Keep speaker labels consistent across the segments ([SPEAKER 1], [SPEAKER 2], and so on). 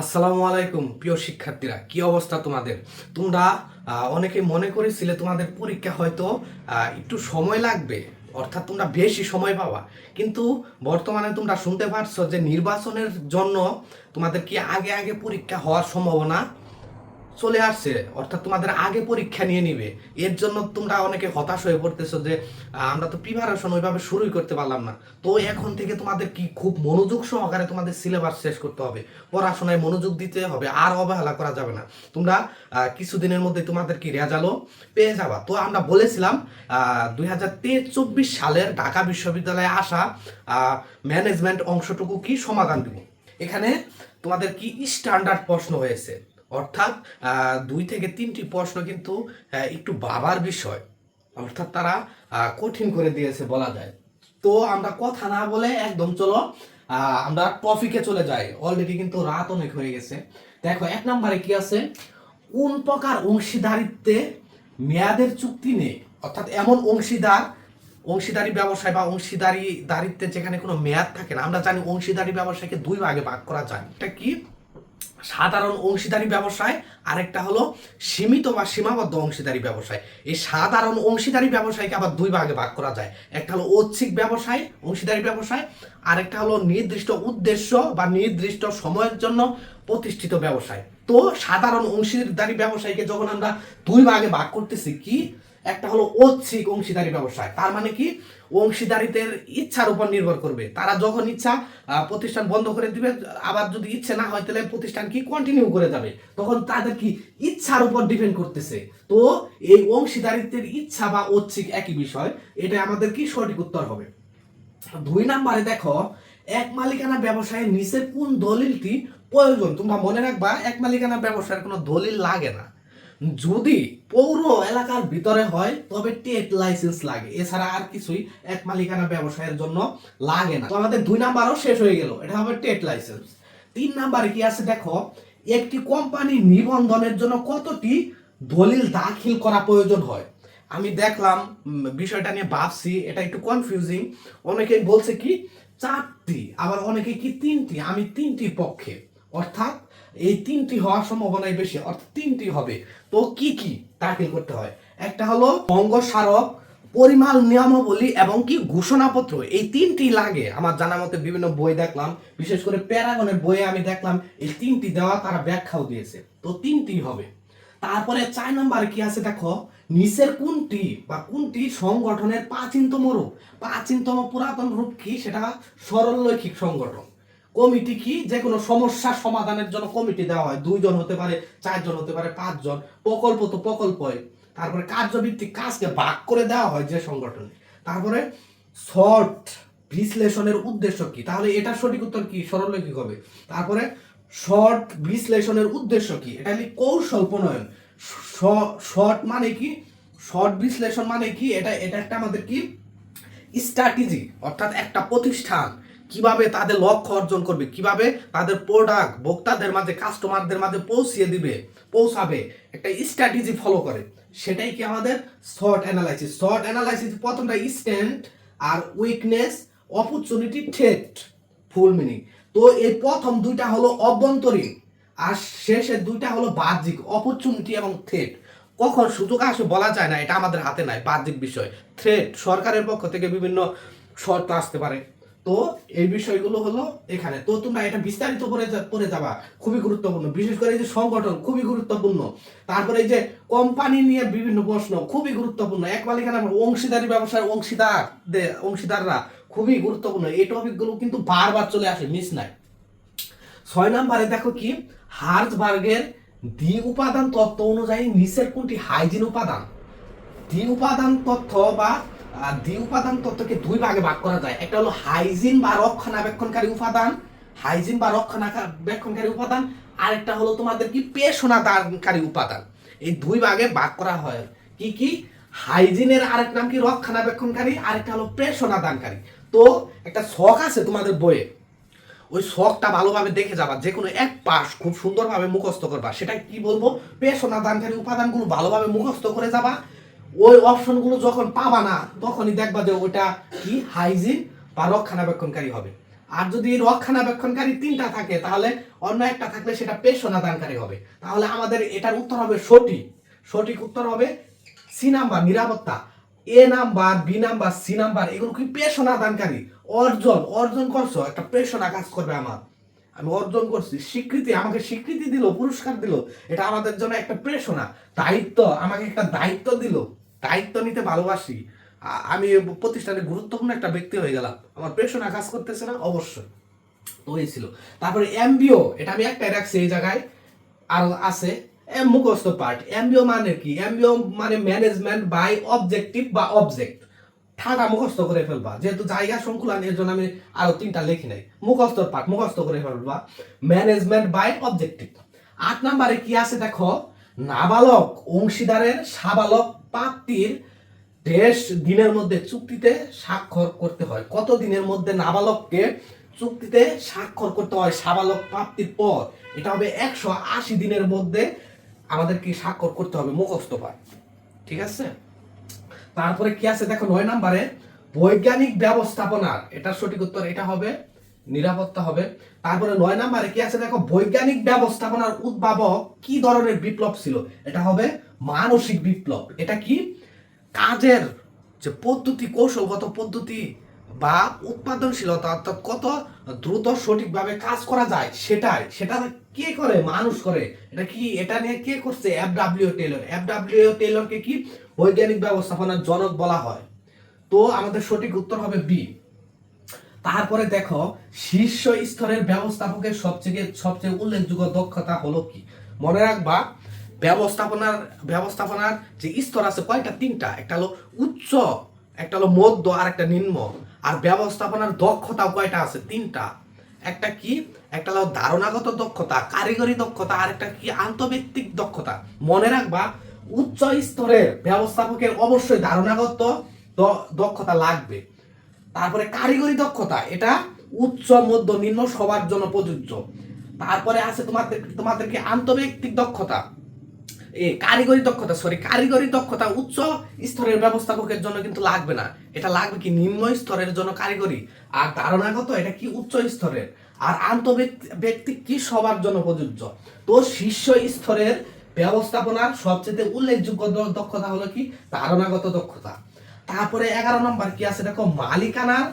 [SPEAKER 1] আসসালামু আলাইকুম, প্রিয় শিক্ষার্থীরা, কি অবস্থা তোমাদের? তোমরা অনেকে মনে করেছিলে তোমাদের পরীক্ষা হয়তো একটু সময় লাগবে, অর্থাৎ তোমরা বেশি সময় পাবা। কিন্তু বর্তমানে তোমরা শুনতে পারছ যে নির্বাচনের জন্য তোমাদের কি আগে আগে পরীক্ষা হওয়ার সম্ভাবনা? চলে আসছে, অর্থাৎ তোমাদের আগে পরীক্ষা নিয়ে নিবে। এর জন্য তোমরা অনেকে হতাশ হয়ে পড়তেছো যে আমরা তো প্রিপারেশন ওইভাবে শুরুই করতে পারলাম না। তো এখন থেকে তোমাদের কি খুব মনোযোগ সহকারে তোমাদের সিলেবাস শেষ করতে হবে। পড়াশোনায় মনোযোগ দিতে হবে, আর অবহেলা করা যাবে না। তোমরা কিছুদিনের মধ্যে তোমাদের কি রেজাল্টও পেয়ে যাবা। তো আমরা বলেছিলাম দুই হাজার চব্বিশ সালের ঢাকা বিশ্ববিদ্যালয়ে আসা ম্যানেজমেন্ট অংশটুকু কি সমাধান দিব? এখানে তোমাদের কি স্ট্যান্ডার্ড প্রশ্ন হয়েছে? অর্থাৎ দুই থেকে তিনটি প্রশ্ন কিন্তু একটু বাবার বিষয়। অর্থাৎ তারা কঠিন করে দিয়েছে বলা যায়। তো আমরা কথা না বলে একদম চলো আমরা টপিকে চলে যাই। অলরেডি কিন্তু রাত অনেক হয়ে গেছে। দেখো, এক নম্বরে কি আছে? কোন প্রকার অংশীদারিত্বে মেয়াদের চুক্তি নেই? অর্থাৎ এমন অংশীদার, অংশীদারি ব্যবসায় বা অংশীদারি দারিত্বে যেখানে কোনো মেয়াদ থাকে না, আমরা জানি অংশীদারি ব্যবসায়কে দুই ভাগে ভাগ করা যায়। এটা কি? সাধারণ অংশীদারি ব্যবসায়, আরেকটা হলো সীমিত বা সীমাবদ্ধ অংশীদারি ব্যবসায়। এই সাধারণ অংশীদারি ব্যবসায়কে আবার দুই ভাগে ভাগ করা যায়। একটা হলো ঐচ্ছিক ব্যবসায়, অংশীদারি ব্যবসায়, আরেকটা হলো নির্দিষ্ট উদ্দেশ্য বা নির্দিষ্ট সময়ের জন্য প্রতিষ্ঠিত ব্যবসায়। তো সাধারণ অংশীদারি ব্যবসায়কে যখন আমরা দুই ভাগে ভাগ করতেছি, কি? একটা হলো ঐচ্ছিক অংশীদারি ব্যবসায় তার মানে কি? অংশীদারিত্বের ইচ্ছার উপর নির্ভর করবে। তারা যখন ইচ্ছা প্রতিষ্ঠান বন্ধ করে দিবে, আবার যদি ইচ্ছে না হয়, তাহলে প্রতিষ্ঠান কি কন্টিনিউ করে যাবে? তখন তাদের কি ইচ্ছার উপর ডিপেন্ড করতেছে। তো এই অংশীদারিত্বের ইচ্ছা বা ঐচ্ছিক একই বিষয়। এটা আমাদের কি সঠিক উত্তর হবে। দুই নাম্বারে দেখো, এক মালিকানা ব্যবসায়ে নিচের কোন দলিলটি প্রয়োজন? তোমরা মনে রাখবা, এক মালিকানা ব্যবসার কোনো দলিল লাগে না। যদি পৌর এলাকার ভিতরে হয়, তবে টেট লাইসেন্স লাগে। এছাড়া আর কিছুই এক মালিকানা ব্যবসায়ের জন্য লাগে না। তো আমাদের দুই নাম্বারও শেষ হয়ে গেল। এটা হবে টেট লাইসেন্স। তিন নাম্বারে কি আছে দেখো, একটি কোম্পানি নিবন্ধনের জন্য কতটি দলিল দাখিল করা প্রয়োজন হয়? আমি দেখলাম বিষয়টা নিয়ে ভাবছি, এটা একটু কনফিউজিং অনেকেই বলছে কি, চারটি, আবার অনেকে কি তিনটি? আমি তিনটি পক্ষে। অর্থাৎ এই তিনটি হওয়ার সম্ভাবনাই বেশি, অর্থাৎ তিনটি হবে। তো কি কি দাখিল করতে হয়? একটা হলো অঙ্গ স্মারক, পরিমাণ নিয়মাবলী এবং কি ঘোষণাপত্র। এই তিনটি লাগে। আমার জানা মতে বিভিন্ন বই দেখলাম, বিশেষ করে প্যারাগনের বইয়ে আমি দেখলাম, এই তিনটি দেওয়া তারা ব্যাখ্যাও দিয়েছে। তো তিনটি হবে। তারপরে চার নম্বর কি আছে দেখো? নিচের কোনটি বা কোনটি সংগঠনের প্রাচীনতম রূপ? প্রাচীনতম পুরাতন রূপ কি? সেটা সরলরৈখিক সংগঠন। কমিটি কি? যে কোনো সমস্যা সমাধানের জন্য কমিটি দেওয়া হয়। দুইজন হতে পারে, চারজন হতে পারে, পাঁচজন। প্রকল্প তো প্রকল্পই। তারপরে কার্যভিত্তিক কাজকে ভাগ করে দেওয়া হয় যে সংগঠনে। তারপরে শর্ট বিশ্লেষণের উদ্দেশ্য কি? তাহলে এটা সঠিক উত্তর কি? সরলরৈখিক হবে। তারপরে শর্ট বিশ্লেষণের উদ্দেশ্য কি? এটা হলো কৌশল প্রণয়ন। শর্ট মানে কি? শর্ট বিশ্লেষণ মানে কি? এটা এটা একটা আমাদের কি? স্ট্র্যাটেজি, অর্থাৎ একটা প্রতিষ্ঠান। কীভাবে তাদের লক্ষ্য অর্জন করবে? কীভাবে তাদের প্রোডাক্ট ভোক্তাদের মাঝে কাস্টমারদের মাঝে পৌঁছিয়ে দিবে, পৌঁছাবে? একটা স্ট্র্যাটেজি ফলো করে। সেটাই কি আমাদের? শর্ট অ্যানালাইসিস শর্ট অ্যানালাইসিস প্রথমটা স্ট্যান্ড আর weakness opportunity threat full meaning তো এই প্রথম দুইটা হলো অভ্যন্তরীণ আর শেষের দুইটা হলো বাহ্যিক অপরচুনিটি এবং থ্রেট কখন সুযোগ আসে বলা যায় না, এটা আমাদের হাতে নাই, বাহ্যিক বিষয়। থ্রেট সরকারের পক্ষ থেকে বিভিন্ন শর্ত আসতে পারে। তো এই বিষয়গুলো হলো এখানে। তো তোমরা এটা বিস্তারিত করে করে যাবা। খুবই গুরুত্বপূর্ণ। বিশেষ করে এই যে সংগঠন, খুবই গুরুত্বপূর্ণ। তারপরে এই যে কোম্পানি নিয়ে বিভিন্ন প্রশ্ন, খুবই গুরুত্বপূর্ণ। এক মালিকানা অংশীদারি ব্যবসার অংশীদার অংশীদাররা খুবই গুরুত্বপূর্ণ। এই টপিকগুলো কিন্তু বারবার চলে আসে মিস নাই। ছয় নম্বরে দেখো কি? হার্জবার্গের দ্বি উপাদান তত্ত্ব অনুযায়ী নিচের কোনটি? হাইজিন উপাদান। দ্বি উপাদান তথ্য বা দ্বি উপাদান তথ্যকে দুই ভাগে ভাগ করা যায়। একটা হলো হাইজিন বা রক্ষণাবেক্ষণকারী উপাদান, হাইজিন বা রক্ষণাবেক্ষণকারী উপাদান, আরেকটা হলো তোমাদের কি পেশনা দানকারী উপাদান। এই দুই ভাগে ভাগ করা হয়। কি কি? হাইজিনের আরেক নাম কি? রক্ষণাবেক্ষণকারী, আরেকটা হলো পেশনা দানকারী তো একটা শখ আছে তোমাদের বইয়ে। ওই শখটা ভালোভাবে দেখে যাবা। যে কোনো এক পাশ খুব সুন্দরভাবে মুখস্থ করবা। সেটা কি বলব? পেশনা দানকারী উপাদানগুলো ভালোভাবে মুখস্থ করে যাবা। ওই অপশনগুলো যখন পাবা না, তখনই দেখবা যে ওটা কি? হাইজিন বা রক্ষণাবেক্ষণকারী হবে। আর যদি রক্ষণাবেক্ষণকারী তিনটা থাকে, তাহলে অন্য একটা থাকলে সেটা পেশনা দানকারী হবে। তাহলে আমাদের এটার উত্তর হবে সঠিক। সঠিক উত্তর হবে সি নাম্বার, নিরাপত্তা। A number, B number, C number, এগুলো কি পেশনা দানকারী অর্জন অর্জন করছ, একটা পেশনা কাজ করবে আমার। আমি অর্জন করছি, স্বীকৃতি, আমাকে স্বীকৃতি দিল, পুরস্কার দিল, এটা আমাদের জন্য একটা প্রেষণা দায়িত্ব, আমাকে একটা দায়িত্ব দিল। দায়িত্ব নিতে ভালোবাসি। আমি প্রতিষ্ঠানে গুরুত্বপূর্ণ একটা ব্যক্তি হয়ে গেলাম। আমার প্রেষণা কাজ করতেছে না, অবশ্যই। তো এই ছিল। তারপরে এমবিও, এটা আমি একটাই রাখছি এই জায়গায়। আর আছে এম মুখস্থ পার্ট। এমবিও মানে কি? এমবিও মানে ম্যানেজমেন্ট বাই অবজেক্টিভ বা অবজেক্ট ঠাডা মুখস্থ করে ফেলবা। যেহেতু জায়গা সংকুলান, এর জন্য আমি আরও তিনটা লিখি নাই। মুখস্থ পাঠ মুখস্থ করে ফেলবা। ম্যানেজমেন্ট বাই অবজেক্টিভ আট নাম্বারে কি আছে দেখো? নাবালক, অংশীদারের সাবালক প্রাপ্তির দেশ দিনের মধ্যে চুক্তিতে স্বাক্ষর করতে হয়। কত দিনের মধ্যে নাবালককে চুক্তিতে স্বাক্ষর করতে হয় সাবালক প্রাপ্তির পর? এটা হবে একশো আশি দিনের মধ্যে আমাদেরকে স্বাক্ষর করতে হবে, মুখস্থ পায় ঠিক আছে? তারপরে কি আছে? দেখো নয় নাম্বারে, বৈজ্ঞানিক ব্যবস্থাপনার, এটা সঠিক উত্তর, এটা হবে নিরাপত্তা হবে। তারপরে নয় নাম্বারে কি আছে? দেখো, বৈজ্ঞানিক ব্যবস্থাপনার উদ্ভাবক কি ধরনের বিপ্লব ছিল? এটা হবে মানসিক বিপ্লব। এটা কি? কাজের যে পদ্ধতি, কৌশলগত পদ্ধতি বা উৎপাদনশীলতা, অর্থাৎ কত দ্রুত সঠিকভাবে কাজ করা যায়, সেটাই। সেটা কে করে? মানুষ করে। এটা কি? এটা নিয়ে কে করছে? F W Taylor F W টেলরকে কি? বৈজ্ঞানিক ব্যবস্থাপনার জনক বলা হয়। তো আমাদের সঠিক উত্তর হবে বি তারপরে দেখো, শীর্ষ স্তরের ব্যবস্থাপকের সবচেয়ে সবচেয়ে উল্লেখযোগ্য দক্ষতা হলো কি? মনে রাখবা ব্যবস্থাপনার ব্যবস্থাপনার যে স্তর আছে কয়টা? তিনটা। একটা হলো উচ্চ, একটা হলো মধ্য, আর একটা নিম্ন। আর ব্যবস্থাপনার দক্ষতা কয়টা আছে? তিনটা। একটা কি? একটা হলো ধারণাগত দক্ষতা, কারিগরি দক্ষতা, আর একটা কি? আন্তর্ব্যক্তিক দক্ষতা। মনে রাখবা, উচ্চ স্তরের ব্যবস্থাপকের অবশ্যই ধারণাগত দক্ষতা লাগবে। তারপরে কারিগরি দক্ষতা, এটা উচ্চ, মধ্য, নিম্ন সবার জন্য প্রযোজ্য। তারপরে আছে তোমাদের, তোমাদেরকে আন্তর্ব্যক্তিক দক্ষতা। কারিগরি দক্ষতা সরি কারিগরি দক্ষতা উচ্চ স্তরের ব্যবস্থাপকের জন্য কিন্তু লাগবে না। এটা লাগবে কি নিম্ন স্তরের জন্য কারিগরি? আর ধারণাগত এটা কি উচ্চ স্তরের? আর আন্তর্ব্যক্তিক কি সবার জন্য প্রযোজ্য? তো শীর্ষ স্তরের ব্যবস্থাপনার সবচেয়ে উল্লেখযোগ্য দক্ষতা হলো কি? ধারণাগত দক্ষতা। তারপরে এগারো নম্বর কি আছে? দেখো, মালিকানার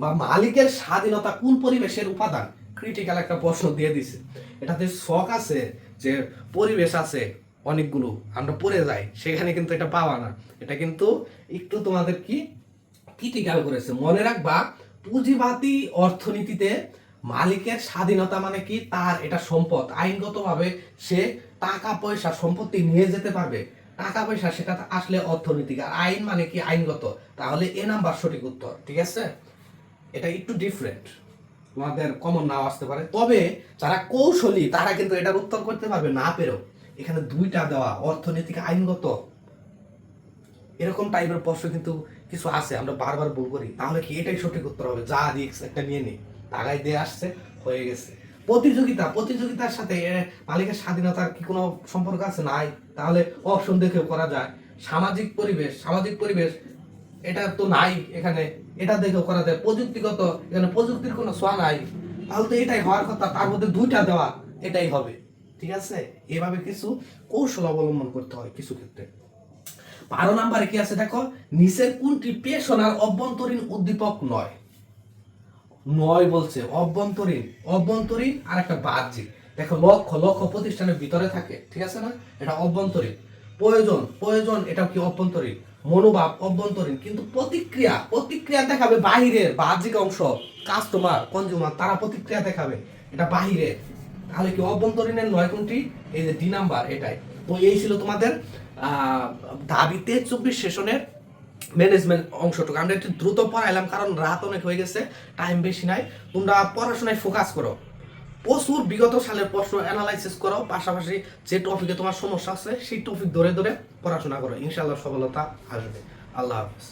[SPEAKER 1] বা মালিকের স্বাধীনতা কোন পরিবেশের উপাদান? ক্রিটিক্যাল একটা প্রশ্ন দিয়ে দিছে। এটাতে শখ আছে, যে পরিবেশ আছে অনেকগুলো, আমরা পড়ে যাই, সেখানে কিন্তু এটা পাওয়া না। এটা কিন্তু একটু তোমাদের কি ক্রিটিক্যাল করেছে। মনে রাখবা, পুঁজিবাদী অর্থনীতিতে মালিকের স্বাধীনতা মানে কি? তার এটা সম্পদ। আইনগতভাবে সে টাকা পয়সা, সম্পত্তি নিয়ে যেতে পারবে। টাকা পয়সা, সেটা আসলে অর্থনৈতিক। আর আইন মানে কি? আইনগত। তাহলে এ নাম্বার সঠিক উত্তর, ঠিক আছে? এটা একটু ডিফারেন্ট তোমাদের কমন নাও আসতে পারে। তবে যারা কৌশলী, তারা কিন্তু এটার উত্তর করতে পারবে না পেরেও। এখানে দুইটা দেওয়া, অর্থনৈতিক, আইনগত। এরকম টাইপের প্রশ্ন কিন্তু কিছু আছে, আমরা বারবার ভুল করি। তাহলে কি এটাই সঠিক উত্তর হবে? যা রিক্স একটা নিয়ে নি। টাকায় দিয়ে আসছে, হয়ে গেছে। প্রতিযোগিতা, প্রতিযোগিতার সাথে মালিকের স্বাধীনতার কি কোনো সম্পর্ক আছে? নাই। তাহলে অপশন দেখেও করা যায়। সামাজিক পরিবেশ সামাজিক পরিবেশ, এটা তো নাই এখানে। এটা দেখেও করা যায়। প্রযুক্তিগত, এখানে প্রযুক্তির কোনো ছোঁয়া নাই। তাহলে তো এটাই হওয়ার কথা। তার মধ্যে দুইটা দেওয়া, এটাই হবে। ঠিক আছে? এভাবে কিছু কৌশল অবলম্বন করতে হয় কিছু ক্ষেত্রে। বারো নাম্বারে কি আছে দেখো? নিচের কোনটি পেশনার অভ্যন্তরীণ উদ্দীপক নয়? নয় বলছে, অভ্যন্তরীণ। অভ্যন্তরীণ আর একটা বাহ্যিক। দেখো, লক্ষ্য লক্ষ্য প্রতিষ্ঠানের ভিতরে থাকে, ঠিক আছে না? এটা অভ্যন্তরীণ। প্রয়োজন প্রয়োজন এটা কি অভ্যন্তরীণ? মনোভাব অভ্যন্তরীণ। কিন্তু প্রতিক্রিয়া প্রতিক্রিয়া দেখাবে বাহিরের বাহ্যিক অংশ কাস্টমার কনজিউমার তারা প্রতিক্রিয়া দেখাবে। এটা বাহিরের। তাহলে কি অভ্যন্তরীণের নয় কোনটি? এই যে ডি নাম্বার, এটাই। তো এই ছিল তোমাদের দাবিতে চব্বিশ সেশনের ম্যানেজমেন্ট অংশটুকু। আমরা একটু দ্রুত পড়াইলাম, কারণ রাত অনেক হয়ে গেছে টাইম বেশি নাই। তোমরা পড়াশোনায় ফোকাস করো। প্রচুর বিগত সালের প্রশ্ন অ্যানালাইসিস করো, পাশাপাশি যে টপিকে তোমার সমস্যা আছে, সেই টপিক ধরে ধরে পড়াশোনা করো। ইনশাআল্লাহ সফলতা আসবে। আল্লাহ হাফিজ।